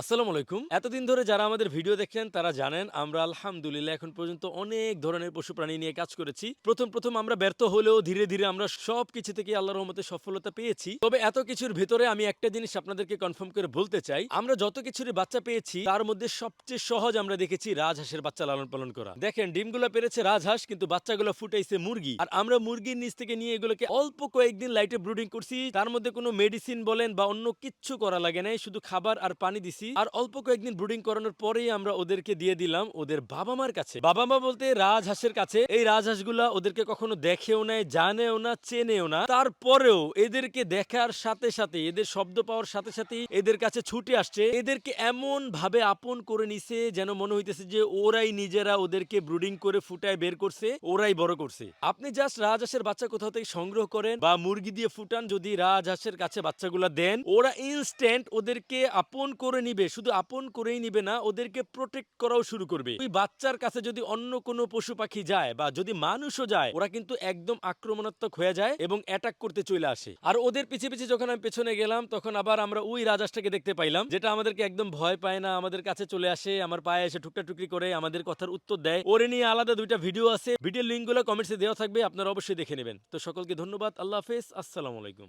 আসসালামু আলাইকুম। এতদিন ধরে যারা আমাদের ভিডিও দেখেন, তারা জানেন আমরা আলহামদুলিল্লাহ এখন পর্যন্ত অনেক ধরনের পশু প্রাণী নিয়ে কাজ করেছি। প্রথম প্রথম আমরা ব্যর্থ হলেও ধীরে ধীরে আমরা সব কিছু থেকে আল্লাহর রহমতে সফলতা পেয়েছি। তবে এত কিছুর ভেতরে আমি একটা জিনিস আপনাদেরকে কনফার্ম করে বলতে চাই। আমরা যত কিছুর বাচ্চা পেয়েছি, তার মধ্যে সবচেয়ে সহজ আমরা দেখেছি রাজহাঁসের বাচ্চা লালন পালন করা। দেখেন, ডিমগুলো পেরেছে রাজহাঁস, কিন্তু বাচ্চাগুলো ফুটাইছে মুরগি। আর আমরা মুরগির নিচ থেকে নিয়ে এগুলোকে অল্প কয়েকদিন লাইটে ব্রুডিং করছি। তার মধ্যে কোনো মেডিসিন বলেন বা অন্য কিচ্ছু করা লাগে নাই, শুধু খাবার আর পানি দিছি। আর অল্প কয়েকদিন ব্রুডিং করানোর পরেই আমরা ওদেরকে দিয়ে দিলাম ওদের বাবা মার কাছে। বাবা মা বলতে রাজহাঁসের কাছে। এই রাজহাঁসগুলা ওদেরকে কখনো দেখেও নাই, জানেও না, চেনেও না। তারপরেও এদেরকে দেখার সাথে সাথে এদের শব্দ পাওয়ার সাথে সাথে এদের কাছে ছুটে আসছে। এদেরকে এমন ভাবে আপন করে নিছে যেন মনে হইতেছে যে ওরাই নিজেরা ওদেরকে ব্রুডিং করে ফুটায় বের করছে, ওরাই বড় করছে। আপনি জাস্ট রাজহাঁসের বাচ্চা কোথাও থেকে সংগ্রহ করেন বা মুরগি দিয়ে ফুটান যদি রাজহাঁসের কাছে বাচ্চাগুলা দেন, ওরা ইনস্ট্যান্ট ওদেরকে আপন করে নিবে, শুধু আপন করেই নিবে না, ওদেরকে প্রোটেক্ট করাও শুরু করবে। ওই বাচ্চার কাছে যদি অন্য কোনো পশু পাখি যায় বা যদি মানুষও যায়, ওরা কিন্তু একদম আক্রমণাত্মক হয়ে যায় এবং অ্যাটাক করতে চলে আসে। আর ওদের পিছে পিছে যখন আমি পেছনে গেলাম, তখন আবার আমরা ওই রাজহাঁসটাকে দেখতে পাইলাম, যেটা আমাদেরকে একদম ভয় পায় না, আমাদের কাছে চলে আসে, আমার পায়ে এসে টুকটা টুকরি করে, আমাদের কথার উত্তর দেয়। ওরে নিয়ে আলাদা দুইটা ভিডিও আছে ভিডিও লিঙ্কগুলো কমেন্টসে দেওয়া থাকবে, আপনারা অবশ্যই দেখে নেবেন। তো সকলকে ধন্যবাদ, আল্লাহ হাফেজ, আসসালামু আলাইকুম।